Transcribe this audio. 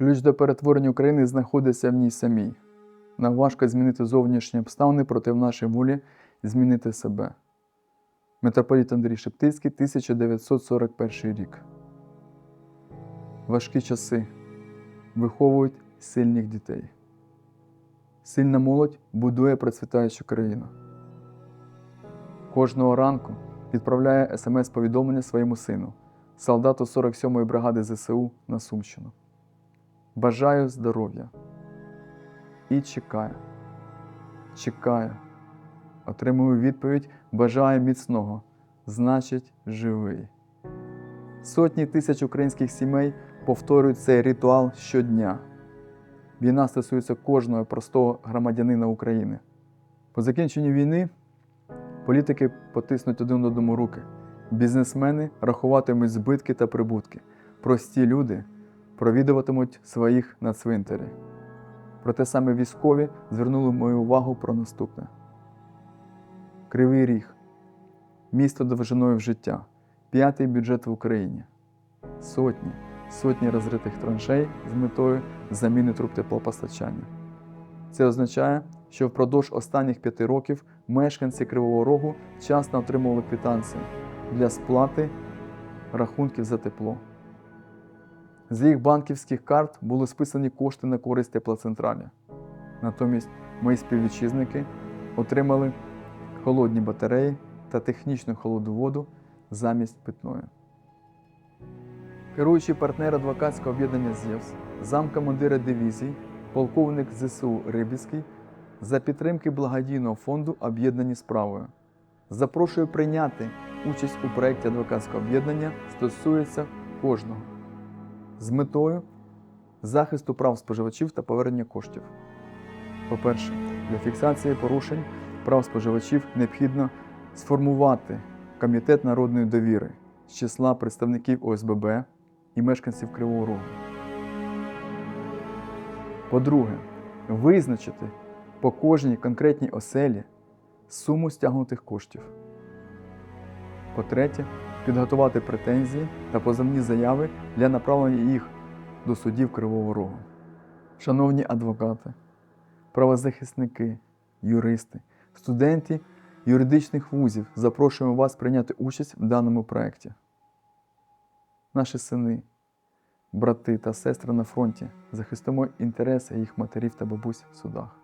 Ключ до перетворення України знаходиться в ній самій. Нам важко змінити зовнішні обставини проти в нашій волі змінити себе. Митрополіт Андрій Шептицький, 1941 рік. Важкі часи виховують сильних дітей. Сильна молодь будує процвітаючу країну. Кожного ранку відправляє смс-повідомлення своєму сину, солдату 47-ї бригади ЗСУ на Сумщину. Бажаю здоров'я. І чекаю. Чекаю. Отримую відповідь Бажаю міцного. Значить, живий. Сотні тисяч українських сімей повторюють цей ритуал щодня. Війна стосується кожного простого громадянина України. По закінченню війни політики потиснуть один одному руки. Бізнесмени рахуватимуть збитки та прибутки. Прості люди провідуватимуть своїх на цвинтарі. Проте саме військові звернули мою увагу про наступне: Кривий Ріг, місто довжиною в життя, п'ятий бюджет в Україні, сотні, сотні розритих траншей з метою заміни труб теплопостачання. Це означає, що впродовж останніх п'яти років мешканці Кривого Рогу часто отримували квитанції для сплати рахунків за тепло. З їх банківських карт були списані кошти на користь теплоцентралі. Натомість мої співвітчизники отримали холодні батареї та технічну холодну воду замість питної. Керуючий партнер адвокатського об'єднання ЗЄВС, замкомандира дивізій, полковник ЗСУ Рибіцький за підтримки благодійного фонду об'єднані справою. Запрошую прийняти участь у проєкті адвокатського об'єднання стосується кожного з метою захисту прав споживачів та повернення коштів. По-перше, для фіксації порушень прав споживачів необхідно сформувати Комітет народної довіри з числа представників ОСББ і мешканців Кривого Рогу. По-друге, визначити по кожній конкретній оселі суму стягнутих коштів. По-третє, підготувати претензії та позовні заяви для направлення їх до судів Кривого Рогу. Шановні адвокати, правозахисники, юристи, студенти юридичних вузів, запрошуємо вас прийняти участь в даному проєкті. Наші сини, брати та сестри на фронті захистимо інтереси їх матерів та бабусь в судах.